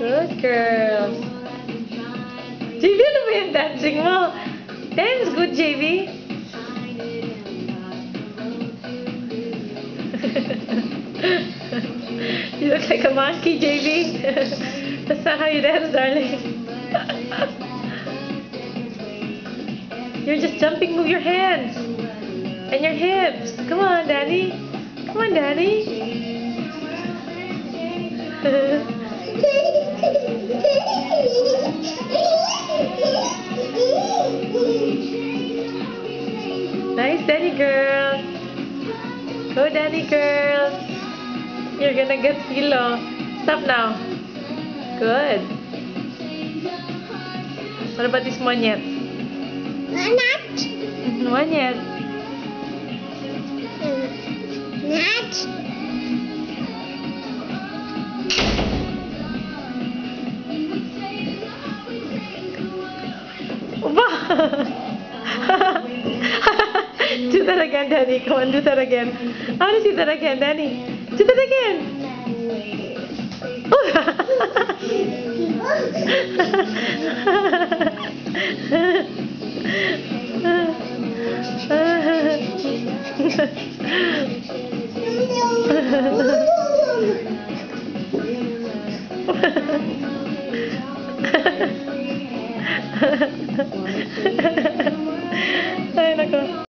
Good girl. JV, ano ba yung dancing mo? Dance good, JV. you look like a monkey, JV. That's not how you dance, darling. You're just jumping. Move your hands and your hips. Come on, Daddy. Come on, Daddy. Nice, Daddy girl. Go, Daddy girl. You're gonna get kilo. Stop now. Good. What about this monyet? Nat. Monyet. Nat. do that again, Danny. Go and do that again. I want to see that again, Danny. Do that again.